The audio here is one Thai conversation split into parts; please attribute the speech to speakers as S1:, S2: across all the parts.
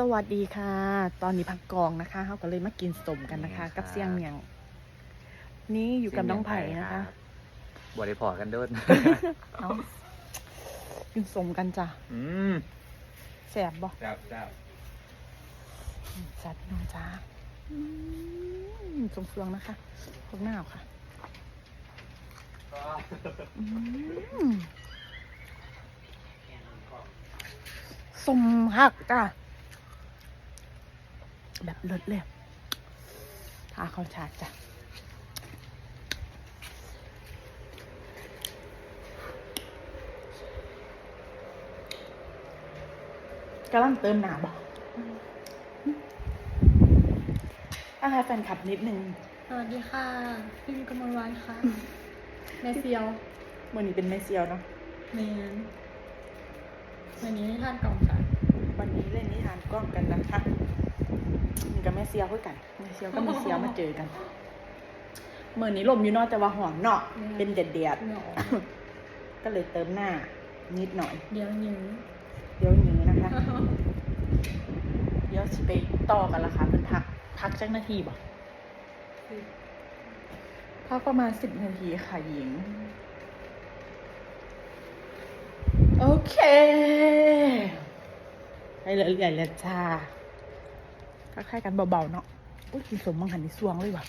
S1: สวัสดีค่ะ ตอนนี้พักกองนะคะเขาก็เลยมากินสมกันนะคะ
S2: นี่ครับ
S1: กับเสี่ยงเมียง นี่อยู่กับน้องไผ่นะคะ
S2: บวได้พอกันเด้น
S1: เอากินสมกันจ้ะ
S2: อืม
S1: แสบบ่
S2: จับจับ
S1: แสบพี่น้องจ้าอืมสมเฟืองนะคะพวกหน้าวค่ะอืมสมหักจ้ะ แบบเลิศเลยทาคอนชาร์จจ้ะกำลังเติมหนาบอกถ้าให้แฟนคลับนิดนึง
S3: สวัสดีค่ะพิมกมลวันค่ะแม่เซียว
S1: เมื่อนี้เป็นแม่เซียวเนาะ
S3: เมนวันนี้ท่านกล่องค่ะ
S1: วันนี้เล่นนิทานกล้องกันนะคะมี กับแม่เซียวด้วยกันแม่เซียวก็มีเซียวมาเจอกันเมื่อนี้ลมอยู่เนอกแต่ว่าหอมเนาะเป็นเด็ดเดียด
S3: หนอ
S1: ๆก็เลยเติมหน้านิดหน่อย
S3: เดี๋ยวยื้อ
S1: เดี๋ยวนี้นะคะ เดี๋ยวสิไปต่อกันละค่ะเพิ่นพักพักจักนาทีบ่พักประมาณสิบนาทีค่ะหญิง โอเค ไปเรื่อยๆเลยจ้า ทักทายกันเบาๆเนาะอุ้ยกินสมบังหันในสวงเลยว่ะ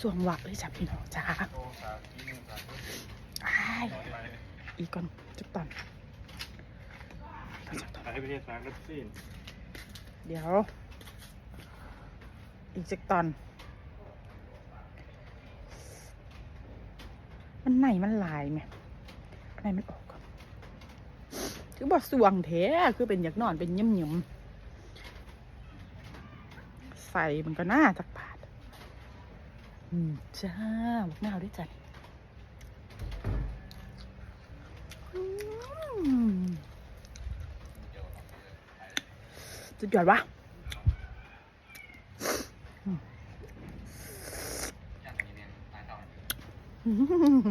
S1: สวงหวักเลยจ้ะพี่น้องจ้าอ้ายอีกก่อนจุกตอนอีกก่อนจุกตอน
S4: ให้ประเทศสร้างรัสซีน
S1: เดี๋ยว อีกสักตอน มันไหนมันลายไหมไหนมันออกก่อนคือบอสวงแท้คือเป็นอยากนอนเป็นเยี่ยมยม ใส่มันก็น่าจักบาทอืมจ้าบักหน้าวด้วยจ้ะอืมสุดยอดวะอืมอืม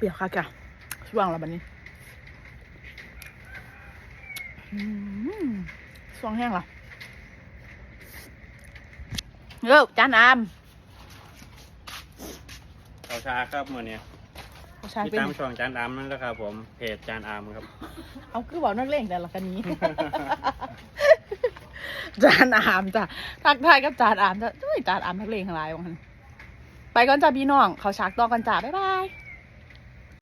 S1: เปรี้ยวค่ะจ้ะช่วงแล้วบันนี้อืมช่วงแห้งเหรอเร็วจานอาม
S4: เอาชาครับมื่อนี้
S1: เอาชา
S4: ที่
S1: เป็น
S4: ตามช่องจานอามนั่นแหละครับผมเพจจานอามครับ
S1: เอาคือบอกนักเลงแต่ละกันนี้ จานอามจ้ะทักทายกับจานอามจ้ะด้วยจานอามนักเลงทั้งหลายวันไปก่อนจ้าพี่น้อง เขาชักต่อกันจ้าบ๊ายบาย